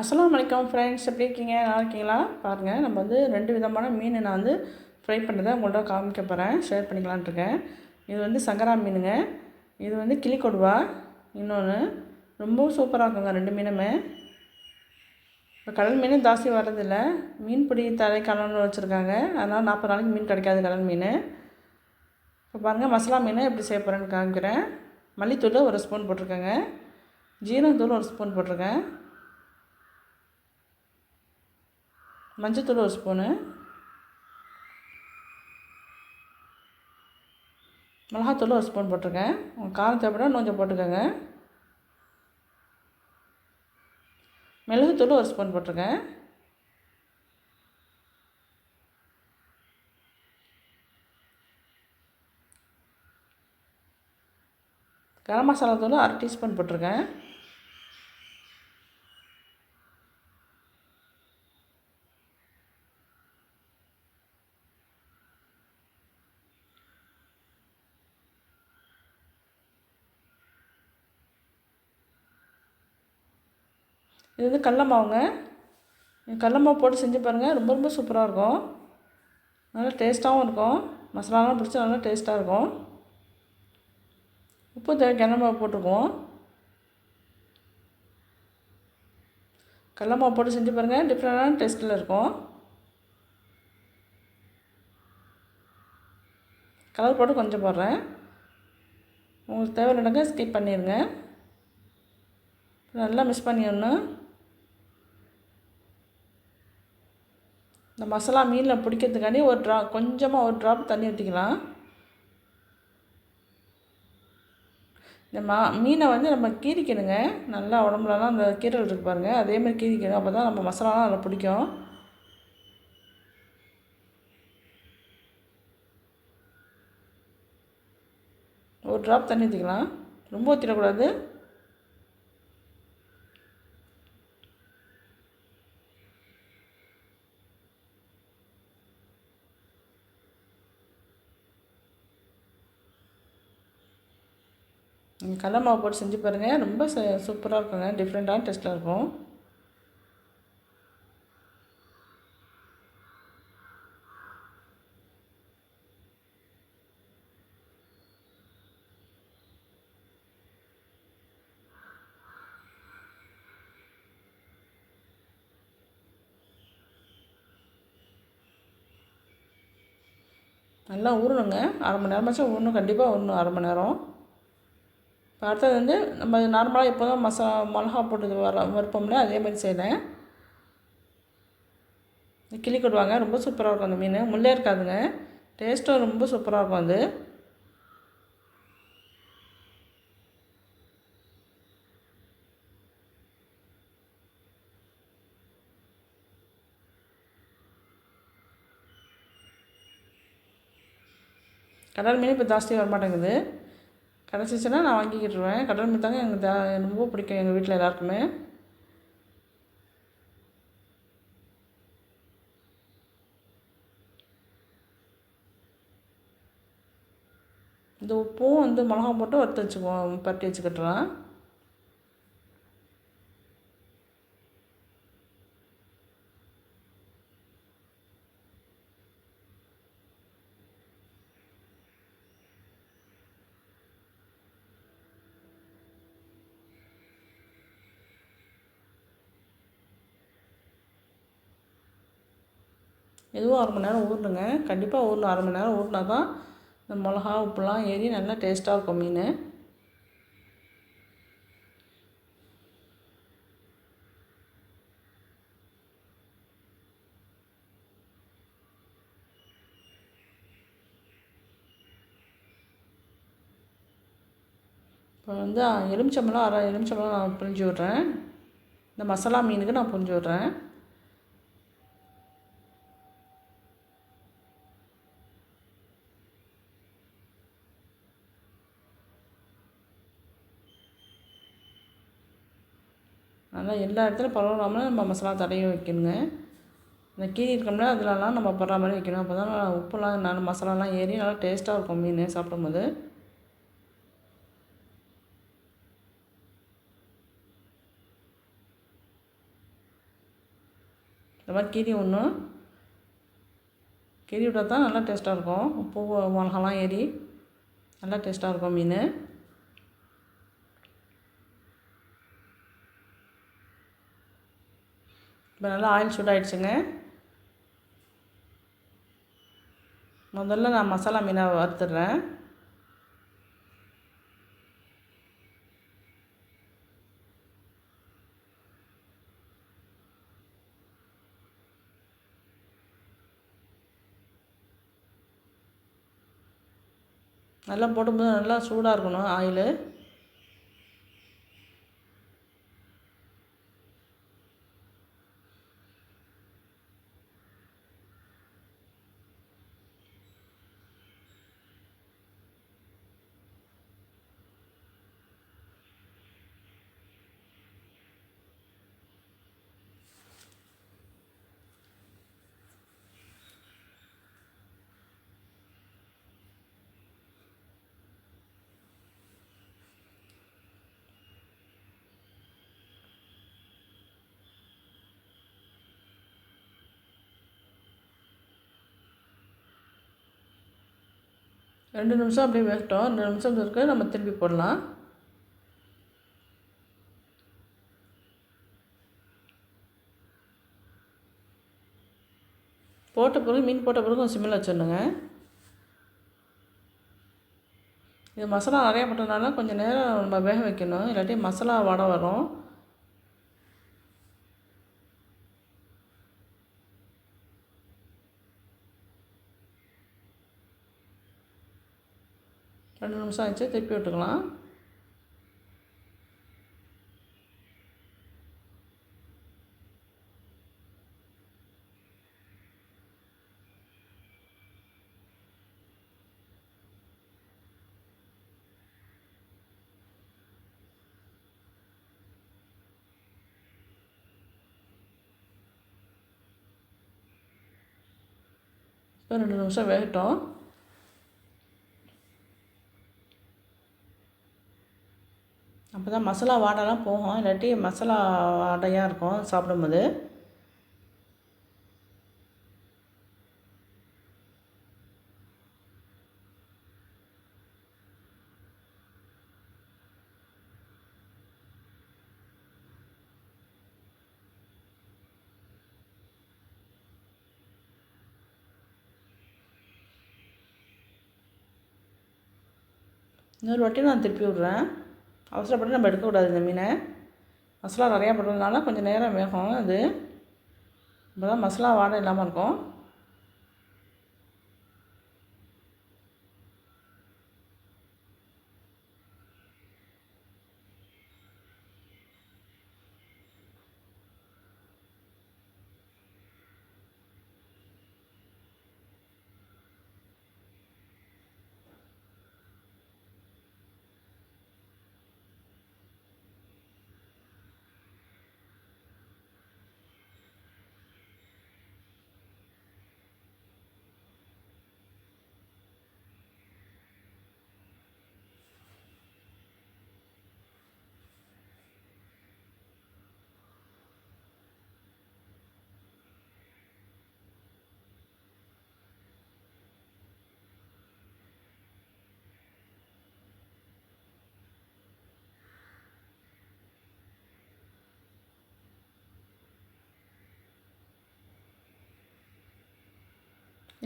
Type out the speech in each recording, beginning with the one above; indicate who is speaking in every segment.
Speaker 1: அஸ்லாம் வலைக்கம் ஃப்ரெண்ட்ஸ் எப்படி இருக்கீங்க? நல்லா இருக்கீங்களா? பாருங்கள் நம்ம வந்து ரெண்டு விதமான மீன் நான் வந்து ஃப்ரை பண்ணதை உங்கள்கிட்ட காமிக்க போகிறேன் ஷேர் பண்ணிக்கலான்ட்டு இருக்கேன். இது வந்து சங்கரா மீனுங்க. இது வந்து கிளிக்கொடுவா இன்னொன்று ரொம்பவும் சூப்பராக இருக்குங்க ரெண்டு மீனுமே. இப்போ கடல் மீன் ஜாஸ்தி வர்றதில்ல. மீன் பிடி தலை கலந்து வச்சுருக்காங்க. அதனால் நாற்பது நாளைக்கு மீன் கிடைக்காது கடல் மீன். இப்போ பாருங்கள் மசாலா மீனை எப்படி செய்ய போகிறேன்னு காமிக்கிறேன். மல்லித்தூள் ஒரு ஸ்பூன் போட்டிருக்கேங்க. ஜீரகத்தூள் ஒரு ஸ்பூன் போட்டிருக்கேன். மஞ்சத்தூள் ஒரு ஸ்பூனு. மிளகாத்தூள் ஒரு ஸ்பூன் போட்டிருக்கேன். உங்கள் காரம் தேவைப்பட கொஞ்சம் போட்டுக்கோங்க. மிளகுத்தூள் ஒரு ஸ்பூன் போட்டிருக்கேன். கரம் மசாலா தூள் அரை டீஸ்பூன் போட்டிருக்கேன். இது வந்து கடல மாவுங்க கடல மாவு போட்டு செஞ்சு பாருங்கள் ரொம்ப ரொம்ப சூப்பராக இருக்கும். நல்லா டேஸ்ட்டாகவும் இருக்கும். மசாலாலாம் பிடிச்சா நல்லா டேஸ்ட்டாக இருக்கும். உப்பு தேவை கடல மாவு போட்டிருக்கோம் கடல மாவு போட்டு செஞ்சு பாருங்கள் டிஃப்ரெண்டான டேஸ்ட்டில் இருக்கும். கலர் போட்டு கொஞ்சம் போடுறேன். உங்களுக்கு தேவையில்லைனாக்கா ஸ்கிப் பண்ணிடுங்க. நல்லா மிஸ் பண்ணிடணும். இந்த மசாலா மீனில் பிடிக்கிறதுக்காண்டி ஒரு ட்ரா கொஞ்சமாக ஒரு ட்ராப் தண்ணி ஊற்றிக்கலாம் இந்த மா மீனை வந்து நம்ம கீரிக்கணுங்க நல்லா உடம்புலலாம் அந்த கீரல் இருக்கு பாருங்கள் அதேமாதிரி கீரிக்கணும் அப்போ தான் நம்ம மசாலாலாம் அதில் பிடிக்கும். ஒரு ட்ராப் தண்ணி ஊற்றிக்கலாம் ரொம்ப ஊற்றிடக்கூடாது கடல மாவு போட்டு செஞ்சு பாருங்கள் ரொம்ப சூப்பராக இருக்குங்க. டிஃப்ரெண்ட்டான டேஸ்ட்டாக இருக்கும். நல்லா ஊறணுங்க. அரை மணி நேரமாச்சும் ஊறணும். கண்டிப்பாக ஊறணும். அரை மணி நேரம். அடுத்தது வந்து நம்ம நார்மலாக எப்போதும் மசா மிளகா போட்டு வர வறுப்போம்ல அதே மாதிரி செய்கிறேன் கிளி கொடுவாங்க ரொம்ப சூப்பராக இருக்கும் அந்த மீன். முள்ளே இருக்காதுங்க. டேஸ்ட்டும் ரொம்ப சூப்பராக இருக்கும் அது. கடல் மீன் இப்போ ஜாஸ்தி வர மாட்டேங்குது கிடச்சிச்சின்னா நான் வாங்கிக்கிட்டுருவேன். கடல் மீன் தாங்க எங்கள் தா ரொம்ப பிடிக்கும் எங்கள் வீட்டில் எல்லாருக்குமே. இந்த உப்பும் வந்து மிளகா போட்டு வறுத்து வச்சுக்குவோம் பரட்டி வச்சுக்கிட்டுறேன் எதுவும் அரை மணி நேரம் ஊறணுங்க கண்டிப்பாக ஊறணும். அரை மணி நேரம் ஊறினா தான் இந்த மிளகா உப்புலாம் ஏறி நல்லா டேஸ்ட்டாக இருக்கும் மீன். இப்போ வந்து எலுமிச்சம்பழம் அரை எலுமிச்சம்பழம் நான் புரிஞ்சு விட்றேன். இந்த மசாலா மீனுக்கு நான் புரிஞ்சு விட்றேன். நல்லா எல்லா இடத்துலையும் பரவாயில்லாமல் நம்ம மசாலா தடவி வைக்கணுங்க. இந்த கீரி இருக்கோம்ல அதிலலாம் நம்ம படுற மாதிரி வைக்கணும். அப்போ தான் உப்புலாம் நல்லா மசாலாலாம் ஏறி நல்லா டேஸ்ட்டாக இருக்கும் மீன் சாப்பிடும்போது. இந்த மாதிரி கீரி ஒன்று கீரி விட்டால் தான் நல்லா டேஸ்ட்டாக இருக்கும். உப்பு மிளகாலாம் ஏறி நல்லா டேஸ்ட்டாக இருக்கும் மீன். இப்போ நல்லா ஆயில் சூடாகிடுச்சுங்க முதல்ல நான் மசாலா மீனை வறுத்துடுறேன். நல்லா போடும்போது நல்லா சூடாக இருக்கணும் ஆயிலு. ரெண்டு நிமிஷம் அப்படியே வேகட்டும் ரெண்டு நிமிஷம் இருக்கு நம்ம திருப்பி போடலாம். போட்ட பிறகு மீன் போட்ட பிறகு கொஞ்சம் சிம்மில் வச்சிடணுங்க. இது மசாலா நிறையா போட்டதுனால கொஞ்சம் நேரம் நம்ம வேக வைக்கணும். இல்லாட்டி மசாலா வடை வரும். ரெண்டு நிமிஷம் ஆச்சு திருப்பி விட்டுக்கலாம். ரெண்டு நிமிஷம் வேகட்டும். அப்போ தான் மசாலா வாடைலாம் போகும். இல்லாட்டி மசாலா வாடையாக இருக்கும் சாப்பிடும்போது. இன்னொரு வாட்டி நான் திருப்பி விட்றேன். அவசரப்பட்டு நம்ம எடுக்கக்கூடாது இந்த மீனை. மசாலா நிறையா போடுறதுனால கொஞ்சம் நேரம் வேகும். அது அப்போ தான் மசாலா வாடை இல்லாமல் இருக்கும்.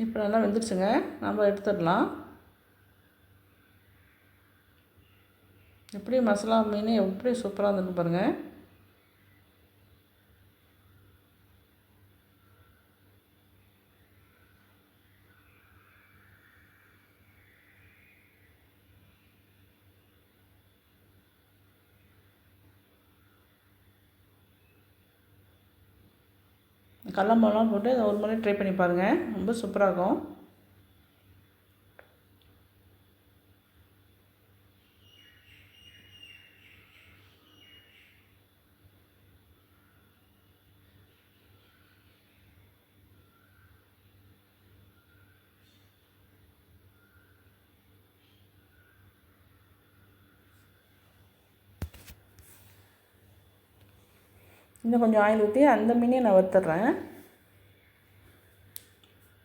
Speaker 1: இப்போ நல்லா வெந்துடுச்சுங்க நம்ம எடுத்துடலாம். எப்படி மசாலா மீன் எப்படி சூப்பராக இருந்துருக்கு பாருங்கள் கடல போட்டு அதை ஒரு முறை ட்ரை பண்ணி பாருங்கள் ரொம்ப சூப்பராக இருக்கும். இன்னும் கொஞ்சம் ஆயில் ஊற்றி அந்த மீனையும் நான் வறுத்துட்றேன்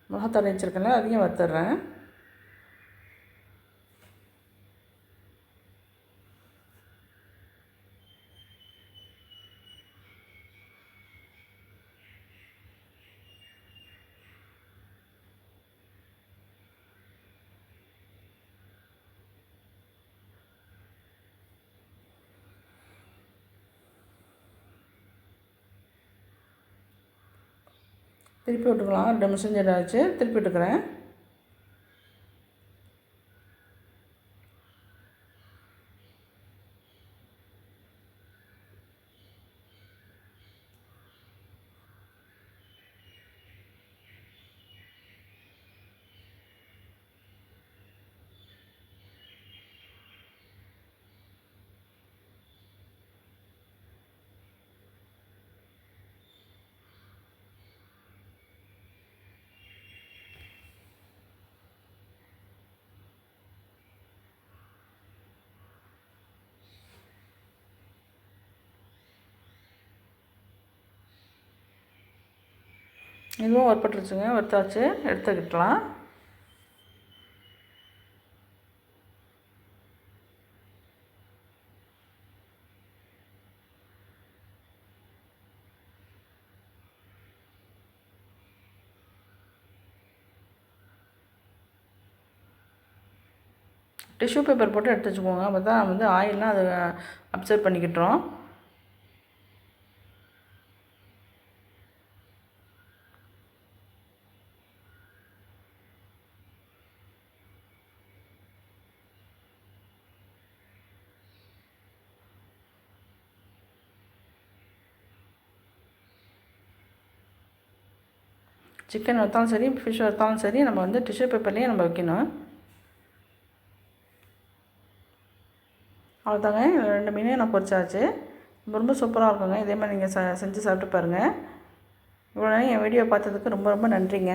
Speaker 1: மிளகாத்தூள் வச்சுருக்கேன்ல அதையும் வறுத்துட்றேன் திருப்பி விட்டுக்கலாம். ரெண்டு நிமிஷம் ஜெட் ஆச்சு. திருப்பி விட்டுக்கிறேன். இதுவும் வறுப்பட்டுருச்சுங்க வறுத்தாச்சு. எடுத்துக்கிட்டலாம் டிஷ்யூ பேப்பர் போட்டு எடுத்து வச்சுக்கோங்க. அப்போ தான் வந்து ஆயிலெலாம் அதை அப்சர்வ் பண்ணிக்கிட்டுறோம் சிக்கன் வறுத்தாலும் சரி ஃபிஷ் வறுத்தாலும் சரி நம்ம வந்து டிஷ்யூ பேப்பர்லேயே நம்ம வைக்கணும். அவ்வளோதாங்க ரெண்டு மீனையும் நான் பொரிச்சாச்சு. ரொம்ப ரொம்ப சூப்பராக இருக்குங்க. இதே மாதிரி நீங்கள் செஞ்சு சாப்பிட்டு பாருங்கள் இவ்வளோ நேரம் என் வீடியோ பார்த்ததுக்கு ரொம்ப ரொம்ப நன்றிங்க.